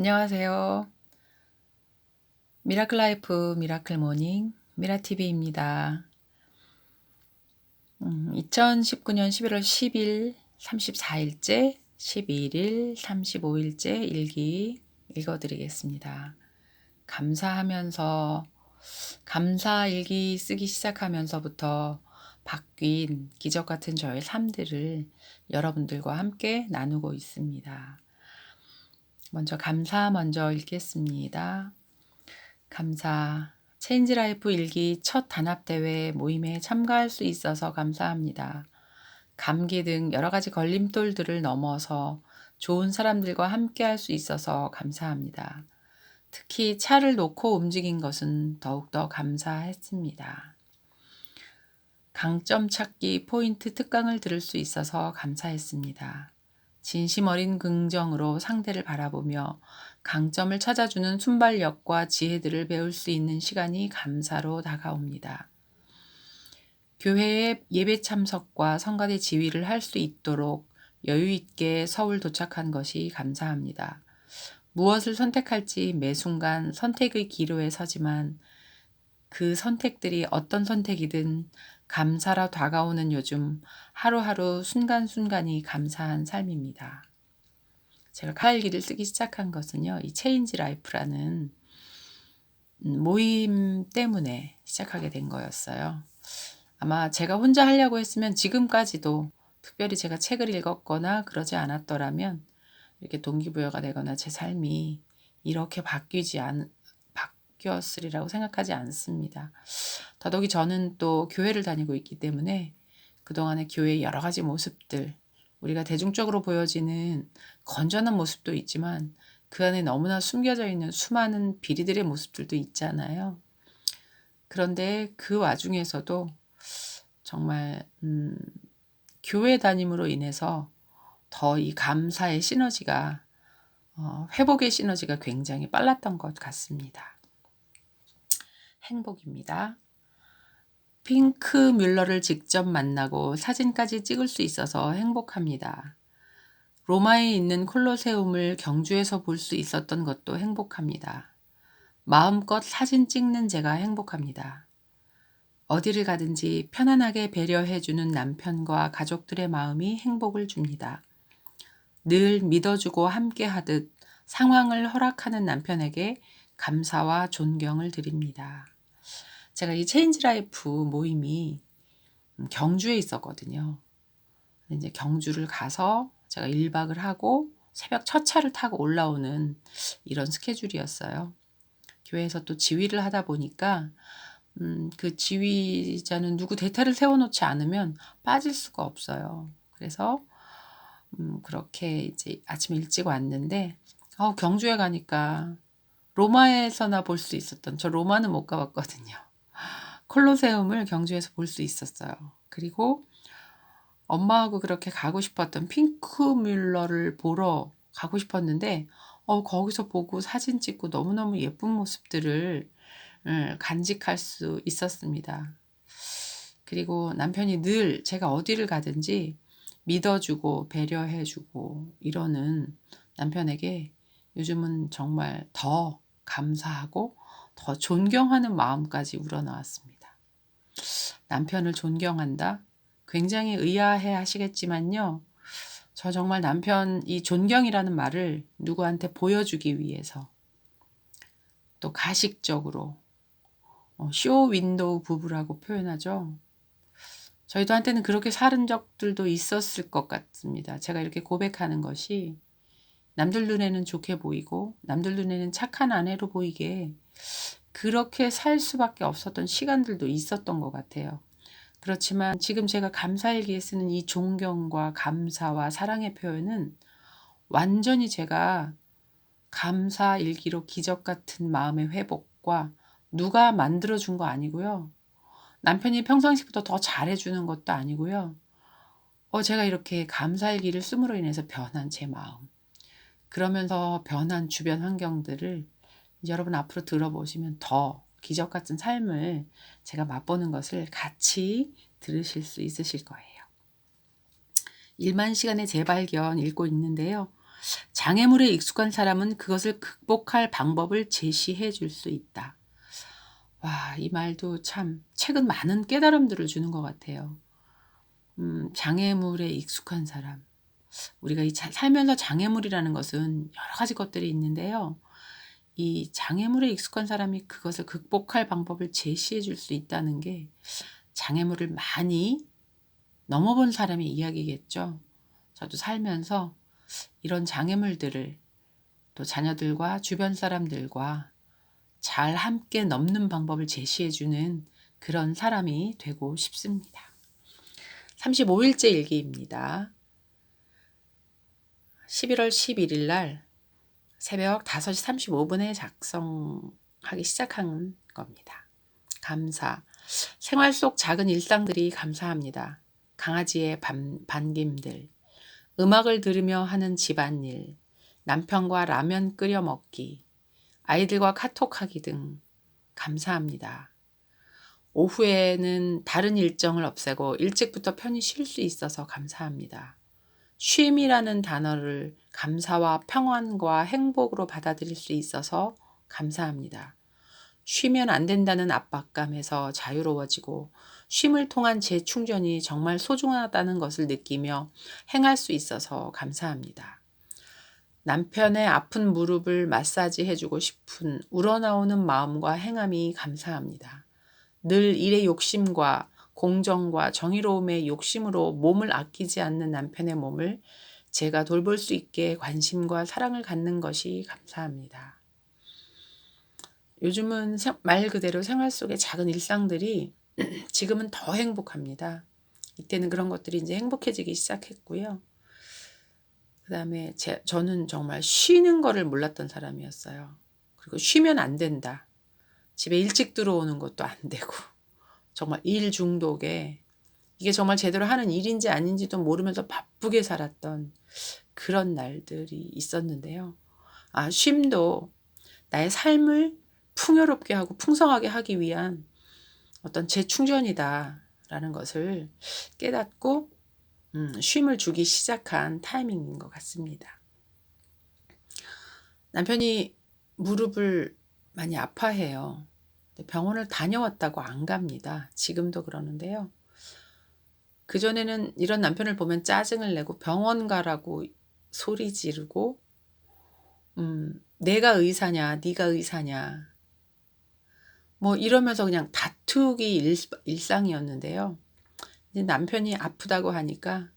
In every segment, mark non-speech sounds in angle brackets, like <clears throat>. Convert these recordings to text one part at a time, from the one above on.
안녕하세요. 미라클 라이프 미라클 모닝 미라TV입니다. 음, 2019년 11월 10일 34일째, 11일 35일째 일기 읽어드리겠습니다. 감사하면서, 감사 일기 쓰기 시작하면서부터 바뀐 기적 같은 저의 삶들을 여러분들과 함께 나누고 있습니다. 먼저 감사 먼저 읽겠습니다. 감사. 체인지 라이프 일기 첫 단합대회 모임에 참가할 수 있어서 감사합니다. 감기 등 여러 가지 걸림돌들을 넘어서 좋은 사람들과 함께 할 수 있어서 감사합니다. 특히 차를 놓고 움직인 것은 더욱더 감사했습니다. 강점 찾기 포인트 특강을 들을 수 있어서 감사했습니다. 진심 어린 긍정으로 상대를 바라보며 강점을 찾아주는 순발력과 지혜들을 배울 수 있는 시간이 감사로 다가옵니다. 교회의 예배 참석과 성가대 지휘를 할 수 있도록 여유 있게 서울 도착한 것이 감사합니다. 무엇을 선택할지 매 순간 선택의 기로에 서지만 그 선택들이 어떤 선택이든 감사라 다가오는 요즘 하루하루 순간순간이 감사한 삶입니다. 제가 칼일기를 쓰기 시작한 것은요, 이 체인지 라이프라는 모임 때문에 시작하게 된 거였어요. 아마 제가 혼자 하려고 했으면 지금까지도 특별히 제가 책을 읽었거나 그러지 않았더라면 이렇게 동기부여가 되거나 제 삶이 이렇게 바뀌지 않, 바뀌었으리라고 생각하지 않습니다. 더더욱이 저는 또 교회를 다니고 있기 때문에 그동안의 교회의 여러 가지 모습들, 우리가 대중적으로 보여지는 건전한 모습도 있지만 그 안에 너무나 숨겨져 있는 수많은 비리들의 모습들도 있잖아요. 그런데 그 와중에서도 정말 음, 교회 다님으로 인해서 더 이 감사의 시너지가 어, 회복의 시너지가 굉장히 빨랐던 것 같습니다. 행복입니다. 핑크 뮬러를 직접 만나고 사진까지 찍을 수 있어서 행복합니다. 로마에 있는 콜로세움을 경주에서 볼 수 있었던 것도 행복합니다. 마음껏 사진 찍는 제가 행복합니다. 어디를 가든지 편안하게 배려해주는 남편과 가족들의 마음이 행복을 줍니다. 늘 믿어주고 함께 하듯 상황을 허락하는 남편에게 감사와 존경을 드립니다. 제가 이 체인지 라이프 모임이 경주에 있었거든요. 이제 경주를 가서 제가 1박을 하고 새벽 첫 차를 타고 올라오는 이런 스케줄이었어요. 교회에서 또 지휘를 하다 보니까 음, 그 지휘자는 누구 대타를 세워놓지 않으면 빠질 수가 없어요. 그래서 음, 그렇게 이제 아침 일찍 왔는데 어, 경주에 가니까 로마에서나 볼 수 있었던 저 로마는 못 가봤거든요. 콜로세움을 경주에서 볼 수 있었어요. 그리고 엄마하고 그렇게 가고 싶었던 핑크뮬러를 보러 가고 싶었는데 어, 거기서 보고 사진 찍고 너무너무 예쁜 모습들을 음, 간직할 수 있었습니다. 그리고 남편이 늘 제가 어디를 가든지 믿어주고 배려해주고 이러는 남편에게 요즘은 정말 더 감사하고 더 존경하는 마음까지 우러나왔습니다. 남편을 존경한다? 굉장히 의아해 하시겠지만요. 저 정말 남편 이 존경이라는 말을 누구한테 보여주기 위해서 또 가식적으로 어, 쇼 윈도우 부부라고 표현하죠. 저희도 한테는 그렇게 살은 적들도 있었을 것 같습니다. 제가 이렇게 고백하는 것이 남들 눈에는 좋게 보이고 남들 눈에는 착한 아내로 보이게 그렇게 살 수밖에 없었던 시간들도 있었던 것 같아요. 그렇지만 지금 제가 감사일기에 쓰는 이 존경과 감사와 사랑의 표현은 완전히 제가 감사일기로 기적 같은 마음의 회복과 누가 만들어준 거 아니고요. 남편이 평상시보다 더 잘해주는 것도 아니고요. 어, 제가 이렇게 감사일기를 씀으로 인해서 변한 제 마음. 그러면서 변한 주변 환경들을 여러분 앞으로 들어보시면 더 기적 같은 삶을 제가 맛보는 것을 같이 들으실 수 있으실 거예요. 1만 시간의 재발견 읽고 있는데요. 장애물에 익숙한 사람은 그것을 극복할 방법을 제시해 줄 수 있다. 와, 이 말도 참 최근 많은 깨달음들을 주는 것 같아요. 음, 장애물에 익숙한 사람. 우리가 이 자- 살면서 장애물이라는 것은 여러 가지 것들이 있는데요. 이 장애물에 익숙한 사람이 그것을 극복할 방법을 제시해 줄 수 있다는 게 장애물을 많이 넘어본 사람의 이야기겠죠. 저도 살면서 이런 장애물들을 또 자녀들과 주변 사람들과 잘 함께 넘는 방법을 제시해 주는 그런 사람이 되고 싶습니다. 35일째 일기입니다. 11월 11일 날 새벽 5시 35분에 작성하기 시작한 겁니다. 감사. 생활 속 작은 일상들이 감사합니다. 강아지의 반, 반김들, 음악을 들으며 하는 집안일, 남편과 라면 끓여 먹기, 아이들과 카톡하기 등 감사합니다. 오후에는 다른 일정을 없애고 일찍부터 편히 쉴 수 있어서 감사합니다. 쉼이라는 단어를 감사와 평안과 행복으로 받아들일 수 있어서 감사합니다. 쉬면 안 된다는 압박감에서 자유로워지고 쉼을 통한 재충전이 정말 소중하다는 것을 느끼며 행할 수 있어서 감사합니다. 남편의 아픈 무릎을 마사지 해주고 싶은 우러나오는 마음과 행함이 감사합니다. 늘 일의 욕심과 공정과 정의로움의 욕심으로 몸을 아끼지 않는 남편의 몸을 제가 돌볼 수 있게 관심과 사랑을 갖는 것이 감사합니다. 요즘은 말 그대로 생활 속의 작은 일상들이 <clears throat> 지금은 더 행복합니다. 이때는 그런 것들이 이제 행복해지기 시작했고요. 그 다음에 저는 정말 쉬는 거를 몰랐던 사람이었어요. 그리고 쉬면 안 된다. 집에 일찍 들어오는 것도 안 되고. 정말 일 중독에 이게 정말 제대로 하는 일인지 아닌지도 모르면서 바쁘게 살았던 그런 날들이 있었는데요. 아, 쉼도 나의 삶을 풍요롭게 하고 풍성하게 하기 위한 어떤 재충전이다라는 것을 깨닫고 음, 쉼을 주기 시작한 타이밍인 것 같습니다. 남편이 무릎을 많이 아파해요. 병원을 다녀왔다고 안 갑니다. 지금도 그러는데요. 그전에는 이런 남편을 보면 짜증을 내고 병원 가라고 소리 지르고, 음, 내가 의사냐, 네가 의사냐, 뭐 이러면서 그냥 다투기 일, 일상이었는데요. 이제 남편이 아프다고 하니까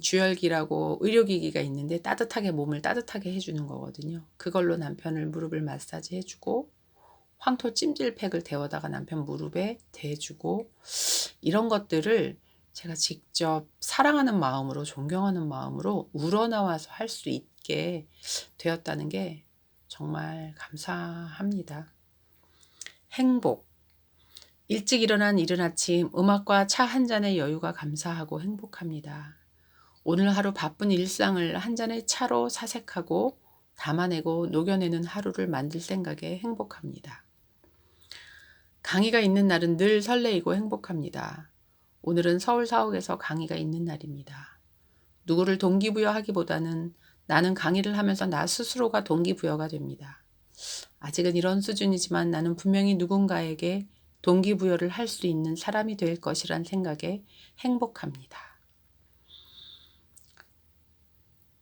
주열기라고 의료기기가 있는데 따뜻하게 몸을 따뜻하게 해주는 거거든요. 그걸로 남편을 무릎을 마사지 해주고 황토 찜질팩을 데워다가 남편 무릎에 대주고 이런 것들을 제가 직접 사랑하는 마음으로 존경하는 마음으로 우러나와서 할 수 있게 되었다는 게 정말 감사합니다. 행복. 일찍 일어난 이른 아침 음악과 차 한 잔의 여유가 감사하고 행복합니다. 오늘 하루 바쁜 일상을 한 잔의 차로 사색하고 담아내고 녹여내는 하루를 만들 생각에 행복합니다. 강의가 있는 날은 늘 설레이고 행복합니다. 오늘은 서울 사옥에서 강의가 있는 날입니다. 누구를 동기부여하기보다는 나는 강의를 하면서 나 스스로가 동기부여가 됩니다. 아직은 이런 수준이지만 나는 분명히 누군가에게 동기부여를 할 수 있는 사람이 될 것이란 생각에 행복합니다.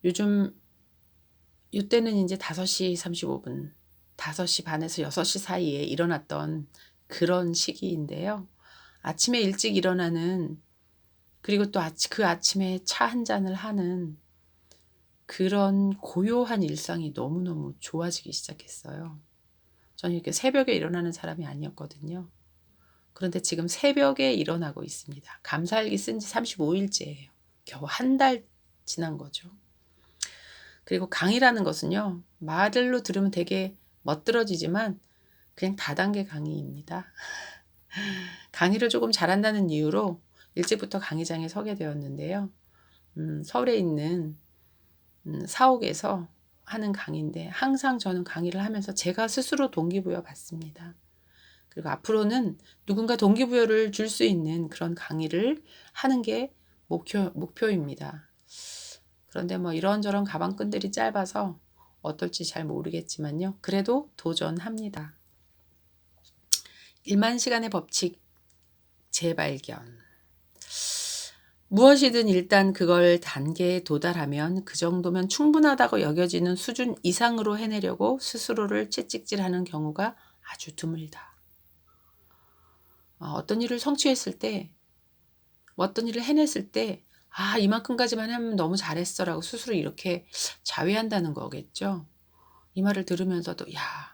요즘 이때는 이제 5시 35분, 5시 반에서 6시 사이에 일어났던 그런 시기인데요. 아침에 일찍 일어나는 그리고 또그 아침에 차 한 잔을 하는 그런 고요한 일상이 너무너무 좋아지기 시작했어요. 저는 이렇게 새벽에 일어나는 사람이 아니었거든요. 그런데 지금 새벽에 일어나고 있습니다. 감사일기 쓴 지 35일째예요. 겨우 한 달 지난 거죠. 그리고 강의라는 것은요, 말로 들으면 되게 멋들어지지만 그냥 다단계 강의입니다. 강의를 조금 잘한다는 이유로 일찍부터 강의장에 서게 되었는데요. 음, 서울에 있는 음, 사옥에서 하는 강의인데 항상 저는 강의를 하면서 제가 스스로 동기부여 받습니다. 그리고 앞으로는 누군가 동기부여를 줄 수 있는 그런 강의를 하는 게 목표, 목표입니다. 그런데 뭐 이런저런 가방끈들이 짧아서 어떨지 잘 모르겠지만요. 그래도 도전합니다. 1만 시간의 법칙 재발견. 무엇이든 일단 그걸 단계에 도달하면 그 정도면 충분하다고 여겨지는 수준 이상으로 해내려고 스스로를 채찍질하는 경우가 아주 드물다. 어, 어떤 일을 성취했을 때, 어떤 일을 해냈을 때, 아, 이만큼까지만 하면 너무 잘했어 라고 스스로 이렇게 자위한다는 거겠죠. 이 말을 들으면서도, 야,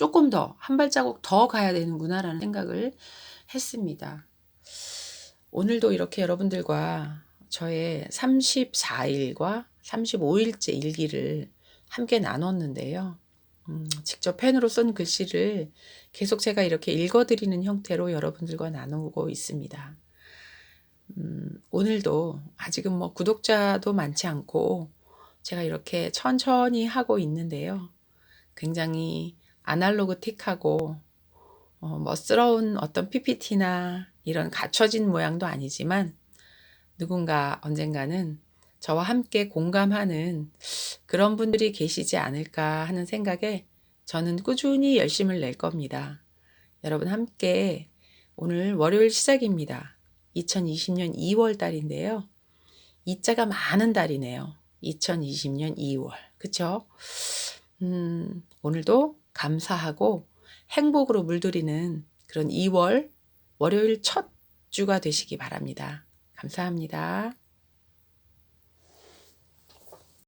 조금 더, 한 발자국 더 가야 되는구나라는 생각을 했습니다. 오늘도 이렇게 여러분들과 저의 34일과 35일째 일기를 함께 나눴는데요. 음, 직접 펜으로 쓴 글씨를 계속 제가 이렇게 읽어드리는 형태로 여러분들과 나누고 있습니다. 음, 오늘도 아직은 뭐 구독자도 많지 않고 제가 이렇게 천천히 하고 있는데요. 굉장히 아날로그틱하고 어, 멋스러운 어떤 PPT나 이런 갖춰진 모양도 아니지만 누군가 언젠가는 저와 함께 공감하는 그런 분들이 계시지 않을까 하는 생각에 저는 꾸준히 열심을 낼 겁니다. 여러분 함께 오늘 월요일 시작입니다. 2020년 2월 달인데요. 이 자가 많은 달이네요. 2020년 2월. 그쵸? 음, 오늘도 감사하고 행복으로 물들이는 그런 2월 월요일 첫 주가 되시기 바랍니다. 감사합니다.